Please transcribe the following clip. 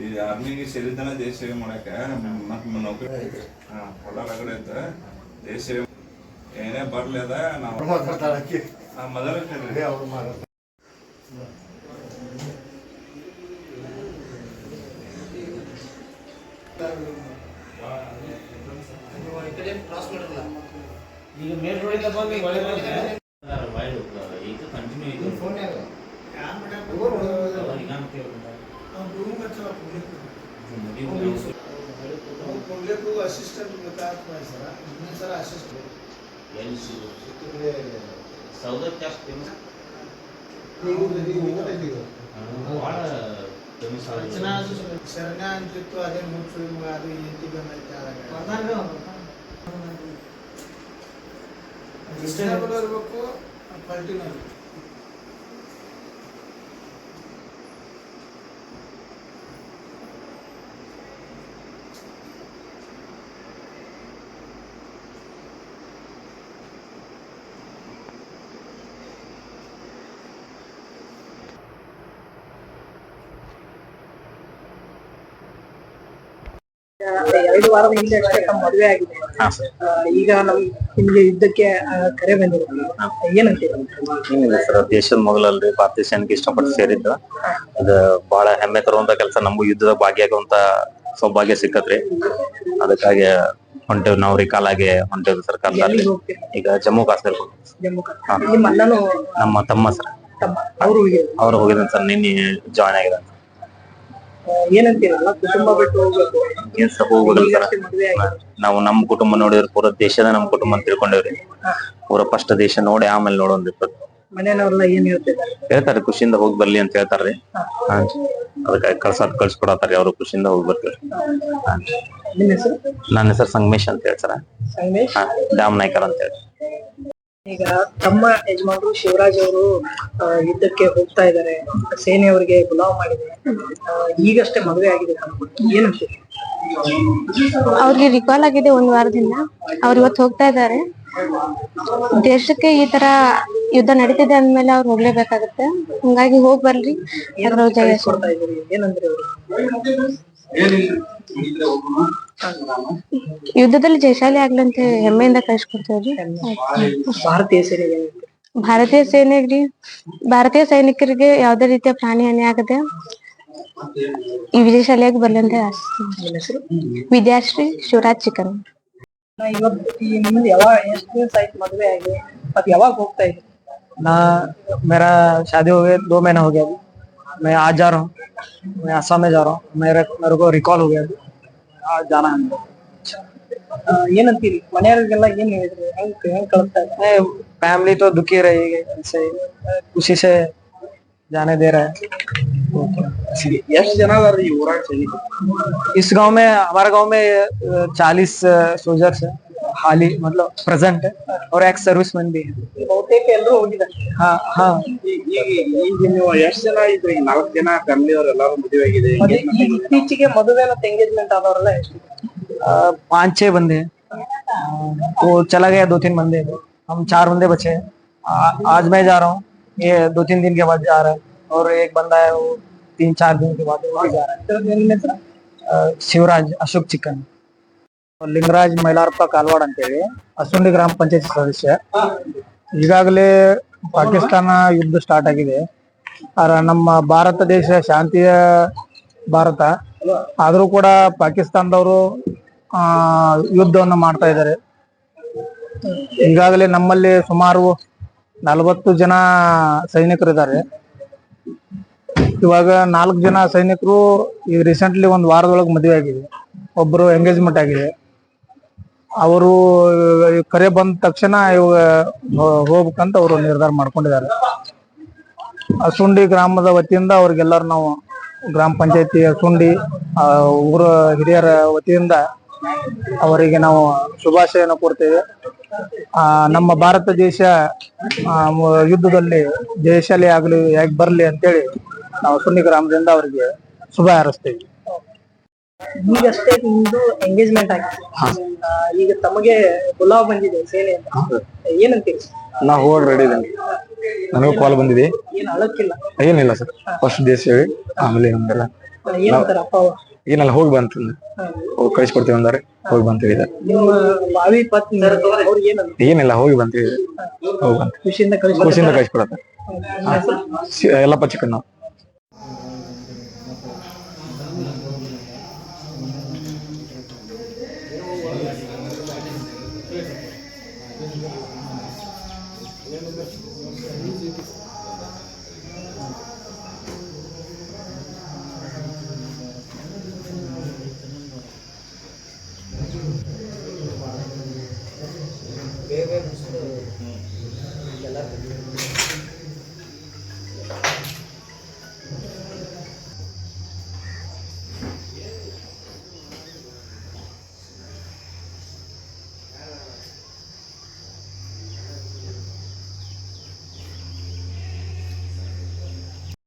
ಈ ಆರ್ಮಿಗೆ ಸೇರಿದ್ದಾನೆ ದೇಶ ಸೇವೆ ಮಾಡಕ ಮತ್ ನೌಕರಿ ಹಾ ಹೊಲ ರಗಡೆ ಐತ ದೇಶ ಸೇವೆ ಏನೇ ಬರ್ಲಿ ಅದ ನಾವು ಮೊದಲ ಈಗ ಮೇಲ್ ರೋಡಿಂದ ಬಂದು ಮಳೆ ಬಂದ್ರೆ ಸೌದತ್ತಿ ಅಷ್ಟು ಫೇಮಸ್ ಭಾಳ ಫೇಮಸ್ ಶರಣ ಅಂತಿತ್ತು ಅದೇ ಮುಚ್ಚು ಅದು ಇಂತಿ ಬಂದೈತೆ ಇರ್ಬೇಕು ಕ್ವಾಲಿಟಿನೂ ಎರಡು ವಾರದ ಹಿಂದೆ ಅಷ್ಟೇ ತಮ್ಮ ಮದುವೆ ಆಗಿದೆ. ಈಗ ನಮ್ ನಿಮ್ಗೆ ಯುದ್ಧಕ್ಕೆ ಕರೆ ಬಂದಿರೋದು. ಏನಂತೀರ? ಏನಿಲ್ಲ ಸರ್ ದೇಶದ ಮೊದಲಲ್ರಿ ಭಾರತೀಯ ಸೈನ್ಯಕ್ಕೆ ಇಷ್ಟಪಟ್ಟು ಸೇರಿದ್ದು. ಇದು ಬಹಳ ಹೆಮ್ಮೆ ತರುವಂತ ಕೆಲಸ. ನಮಗೂ ಯುದ್ಧದ ಭಾಗಿಯಾಗುವಂತ ಸೌಭಾಗ್ಯ ಸಿಕ್ಕತ್ರಿ. ಅದಕ್ಕಾಗಿ ಹೊಂಟೇವ್ ನಾವು ಕಾಲಾಗೆ ಹೊಂಟೇವ್ ಸರ್ಕಾರದಲ್ಲಿ ಈಗ ಜಮ್ಮು ಕಾಶ್ಮೀರ ಜಮ್ಮು ಕಾಶ್ಮೀರ. ನಿಮ್ಮ ಅಣ್ಣನು ನಮ್ಮ ತಮ್ಮ ಸರ್. ತಮ್ಮ ಅವರು ಹೋಗಿದ್ದಾರೆ ಹೋಗಿದ್ದಾನೆ ಸರ್. ನಿನ್ನೆ ಜಾಯ್ನ್ ಆಗಿದ್ದಾನೆ ಆ, ಏನಂತೀರಲ್ಲ? ಕುಟುಂಬ ಬಿಟ್ಟು ಹೋಗ್ಬೇಕು. ಸರ್ ಮದುವೆ ನಾವು ನಮ್ಮ ಕುಟುಂಬ ನೋಡಿದ್ರೆ ಪೂರ ದೇಶದ ನಮ್ಮ ಕುಟುಂಬ ಅಂತ ತಿಳ್ಕೊಂಡೇವ್ರಿ. ಪೂರ ಫಸ್ಟ್ ದೇಶ ನೋಡಿ ಆಮೇಲೆ ನೋಡೋನ್ರಿ ಮನೆಯವ್ರೆಲ್ಲ ಏನ್ ಹೇಳ್ತಿದ್ದಾರೆ? ಹೇಳ್ತಾರೆ ಖುಷಿಯಿಂದ ಹೋಗಿ ಬರ್ಲಿ ಅಂತ ಹೇಳ್ತಾರ್ರಿ. ಹಾ. ಅದಕ್ಕೆ ಕಳ್ಸಾಕ್ ಕಳ್ಸಿಕೊಡತಾರ್ರಿ ಅವ್ರು ಖುಷಿಯಿಂದ ಹೋಗಿ ಬರ್ತೀವಿ ಹಾ. ನಿಮ್ಮ ಹೆಸರು? ನನ್ನ ಹೆಸರು ಸಂಗಮೇಶ್ ಅಂತ ಹೇಳ್ತಾರ. ಸಂಗಮೇಶ್? ಡ್ಯಾಮ್ ನಾಯ್ಕರ್ ಅಂತ ಹೇಳಿ ಈಗ ತಮ್ಮ ಯಜಮಾನರು ಶಿವರಾಜ್ ಅವರು ಯುದ್ಧಕ್ಕೆ ಹೋಗ್ತಾ ಇದ್ದಾರೆ ಸೇನೆಯವರಿಗೆ ಗುಲಾಮ್ ಮಾಡಿದೆ. ಈಗಷ್ಟೇ ಮದುವೆ ಆಗಿದೆ ಏನಂತೀರಿ ಅವ್ರಿಗೆ ರಿಕಾಲ್ ಆಗಿದೆ ಒಂದ್ ವಾರದಿಂದ. ಅವ್ರು ಇವತ್ತು ಹೋಗ್ತಾ ಇದ್ದಾರೆ ದೇಶಕ್ಕೆ ಈ ತರ ಯುದ್ಧ ನಡೀತಿದೆ ಅಂದ್ಮೇಲೆ ಅವ್ರು ಹೋಗ್ಲೇಬೇಕಾಗತ್ತೆ. ಹಂಗಾಗಿ ಹೋಗ್ ಏನಂದ್ರೆ ಯುದ್ಧದಲ್ಲಿ ಜಯಶಾಲಿ ಆಗ್ಲಂತ ಹೆಮ್ಮೆಯಿಂದ ಕಳ್ಸ್ಕೊಡ್ತೇವ್ರಿ ಭಾರತೀಯ ಸೇನೆ ಭಾರತೀಯ ಸೇನೆಗ್ರಿ ಭಾರತೀಯ ಸೈನಿಕರಿಗೆ ಯಾವ್ದೇ ರೀತಿಯ ಪ್ರಾಣಿ ಹಾನಿ ಆಗದೆ ಈ ವಿಜಯ ಶಾಲೆಯಾಗಿ ಬರ್ಲಂತೆ ವಿದ್ಯಾಶ್ರೀ ಶಿವರಾಜ್ ಚಿಕನ್ ಯಾವಾಗ ಮದುವೆ ಆಗಿ? ಯಾವಾಗ ಹೋಗ್ತಾ ಇದ್ದೀನಿ ನಾ ಮೇರಾ ಶಾದಿ ಹೋಗಿ ದೋ ಮಹಿನಾ ಹೋಗ್ಯಾ मैं आज जा रहा हूँ मैं आसाम में जा रहा हूँ मेरे मेरे को रिकॉल हो गया अभी आज जाना है हमको ಆ, ಏನಂತೀರಿ ಮನೆಯವ್ರಿಗೆಲ್ಲ ಏನ್ ಹೇಳಿದ್ರಿ ಹೆಂಗ್ ಹೆಂಗ್ ಕಳಿಸ್ತಾ ಇದ್ದಾರೆ फैमिली तो दुखी रहेगी ऐसे खुशी से जाने दे रहा है ಎಷ್ಟು ಜನ ಅದಾರ ಈ ಊರಾಗ इस गांव में हमारे गांव में चालीस सोल्जर्स है हाल ही मतलब प्रेजेंट है और एक सर्विसमैन भी है ಬಹುತೇಕ ಎಲ್ಲರೂ ಹೋಗಿದ್ದಾರೆ हाँ हाँ ಈಗ ನೀವು ಎಷ್ಟು ಜನ ಇದ್ರಿ ನಾಲ್ಕು ಜನ ಫ್ಯಾಮಿಲಿ ಅವ್ರ ಎಲ್ಲಾರು ಮದುವೆ ಆಗಿದೆ ಮತ್ತೆ ಈ ಇತ್ತೀಚೆಗೆ ಮದುವೆ ಮತ್ತು ಎಂಗೇಜ್ಮೆಂಟ್ ಆದವರೆಲ್ಲ ಎಷ್ಟು अ, पाँच छह बंदे हैं अ, वो चला गया दो तीन बंदे हम चार बंदे बचे हैं आ- आज मैं जा रहा हूँ ये दो तीन दिन के बाद जा रहा है और एक बंदा है वो तीन चार दिन के बाद वो भी जा रहा है ನಿಮ್ಮ ಹೆಸರು अ, ಶಿವರಾಜ್ ಅಶೋಕ್ ಚಿಕ್ಕನ್ ಲಿಂಗರಾಜ್ ಮೈಲಾರಪ್ಪ ಕಾಲ್ವಾಡ್ ಅಂತೇಳಿ, ಅಸುಂಡಿ ಗ್ರಾಮ ಪಂಚಾಯತ್ ಸದಸ್ಯ. ಈಗಾಗಲೇ ಪಾಕಿಸ್ತಾನ ಯುದ್ಧ ಸ್ಟಾರ್ಟ್ ಆಗಿದೆ. ಆದ್ರೆ ನಮ್ಮ ಭಾರತ ದೇಶ ಶಾಂತಿಯ ಭಾರತ. ಆದರೂ ಕೂಡ ಪಾಕಿಸ್ತಾನದವರು ಯುದ್ಧವನ್ನು ಮಾಡ್ತಾ ಇದ್ದಾರೆ. ಈಗಾಗಲೇ ನಮ್ಮಲ್ಲಿ ಸುಮಾರು ನಲವತ್ತು ಜನ ಸೈನಿಕರು ಇದ್ದಾರೆ ಇವಾಗ ನಾಲ್ಕು ಜನ ಸೈನಿಕರು ಈಗ ರೀಸೆಂಟ್ಲಿ ಒಂದು ವಾರದೊಳಗೆ ಮದುವೆ ಆಗಿದೆ. ಒಬ್ಬರು ಎಂಗೇಜ್ಮೆಂಟ್ ಆಗಿದೆ. ಅವರು ಕರೆ ಬಂದ ತಕ್ಷಣ ಇವಾಗ ಹೋಗ್ಬೇಕಂತ ಅವರು ನಿರ್ಧಾರ ಮಾಡ್ಕೊಂಡಿದ್ದಾರೆ. ಅಸುಂಡಿ ಗ್ರಾಮದ ವತಿಯಿಂದ ಅವ್ರಿಗೆಲ್ಲರೂ ನಾವು ಗ್ರಾಮ ಪಂಚಾಯತಿ ಅಸುಂಡಿ ಊರ ಹಿರಿಯರ ವತಿಯಿಂದ ಅವರಿಗೆ ನಾವು ಶುಭಾಶಯನ ಕೊಡ್ತೇವೆ ಆ, ನಮ್ಮ ಭಾರತ ದೇಶ ಯುದ್ಧದಲ್ಲಿ ಜಯಶಾಲಿ ಆಗಲಿ ಯಾಕೆ ಬರಲಿ ಅಂತೇಳಿ ನಾವು ಸುನ್ನಿ ಗ್ರಾಮದಿಂದ ಅವರಿಗೆ ಶುಭ ಹಾರೈಸ್ತೇವೆ. ಈಗಷ್ಟೇ ನಿಮ್ದು ಎಂಗೇಜ್ಮೆಂಟ್ ಆಗಿದೆ. ಈಗ ತಮಗೆ ಗುಲಾಬ್ ಬಂದಿದೆ ಸೇನೆ ಅಂತ. ಏನಂತೀರಿ? ನಾ ಹೋಗಿ ರೆಡಿ ಇದ್ದೀನಿ ನನಗೂ ಕಾಲ್ ಬಂದಿದೆ. ಏನ್ ಅಳಕ್ಕಿಲ್ಲ? ಏನಿಲ್ಲ ಸರ್. ಫಸ್ಟ್ ದೇಶ ಹೇಳಿ ಆಮೇಲೆ ಏನಂದಿಲ್ಲ ಏನಂತಾರ ಅಪ್ಪ ಅವ್ವ? ಏನೆಲ್ಲ ಹೋಗಿ ಬಂತು ಹೋಗಿ ಕಳಿಸ್ಕೊಡ್ತೀವಿ ಅಂದ್ರೆ ಹೋಗಿ ಬಂತೀವಿ ಇದ್ದಾರೆ ನಿಮ್ಮ ಭಾವಿ ಪತ್ನಿ ಅವ್ರು ಏನಂತ ಏನಿಲ್ಲ ಹೋಗಿ ಬಂತೀವಿ ಹೋಗಿ ಖುಷಿಯಿಂದ ಕಳಿಸ್ಕೊಡ್ತಾರೆ. ಖುಷಿಯಿಂದ ಕಳಿಸ್ಕೊಡತ್ತೆ. ಎಲ್ಲಪ್ಪ ಚಿಕನ್ ನಾವು